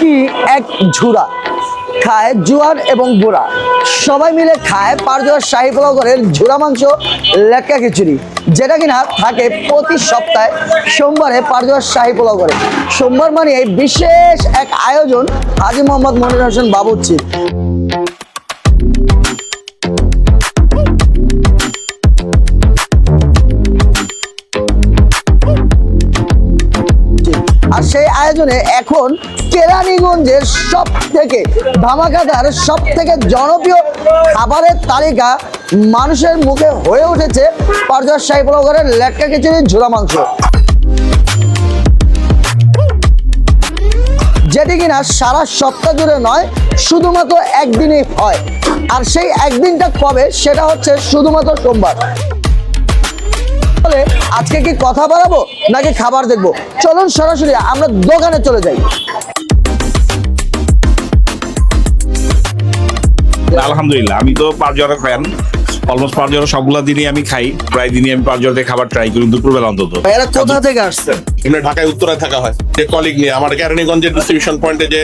একই এক ঝুরা? খায় জোয়ার এবং বুড়া সবাই মিলে খায় পারজোয়ার শাহী পোলাও ঝুরা মাংস লেটকা খিচুড়ি, যেটা কিনা থাকে প্রতি সপ্তাহে সোমবারে পারজোয়ার শাহী পোলাও করে সোমবার মানে বিশেষ এক আয়োজন হাজি মোহাম্মদ মনির হোসেন বাবুচ্ছি আর সেই আয়োজনে এখন কেরানীগঞ্জের সব থেকে ধামাকাদার সব থেকে জনপ্রিয় খাবারের তালিকা মানুষের মুখে হয়ে উঠেছে পারজার সাহেব ঘরের লেটকা খিচুড়ি ঝোলা মাংস। যেটি কিনা সারা সপ্তাহ জুড়ে নয়, শুধুমাত্র একদিনই হয়। আর সেই একদিনটা কবে, সেটা হচ্ছে শুধুমাত্র সোমবার। তাহলে আজকে কি কথা বাড়াবো নাকি খাবার দেখব? চলুন সরাসরি আমরা দোকানে চলে যাই। আলহামদুলিল্লাহ, আমি তো পাঁচ জনের ফ্যান অলমোস্ট পাঁচ জনের সবগুলা দিনই আমি খাই প্রায় দিনই আমি পাঁচ জনের খাবার ট্রাই করি দুপুরবেলা অন্তত। এরা কোথা থেকে আসছে? এমনি ঢাকায় উত্তরায় থাকা হয়। যে কলিগ নিয়ে আমার কেরানীগঞ্জের ডিস্ট্রিবিউশন পয়েন্টে যে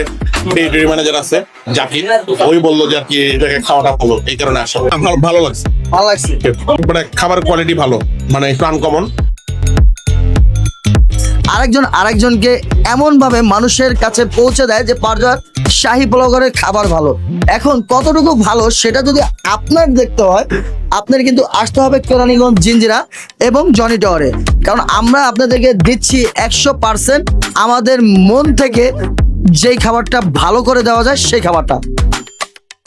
টেরিটরি ম্যানেজার আছে জাকির ওই বলল যে আর কি এটাকে খাওয়াটা ভালো এই কারণে আসা ভালো ভালো লাগছে। ভালো লাগছে। মানে খাবার কোয়ালিটি ভালো মানে একটু আনকমন আরেকজন আরেকজনকে এমন ভাবে মানুষের কাছে পৌঁছে দেয় যে পারজার শাহী ব্লগারের খাবার ভালো। এখন কতটুকু ভালো সেটা যদি আপনার দেখতে হয়, আপনার কিন্তু আসতে হবে কেরানীগঞ্জ জিঞ্জিরা এবং জনি টাওয়ারে। কারণ আমরা আপনাদেরকে দিচ্ছি একশো পার্সেন্ট। আমাদের মন থেকে যেই খাবারটা ভালো করে দেওয়া যায়, সেই খাবারটা।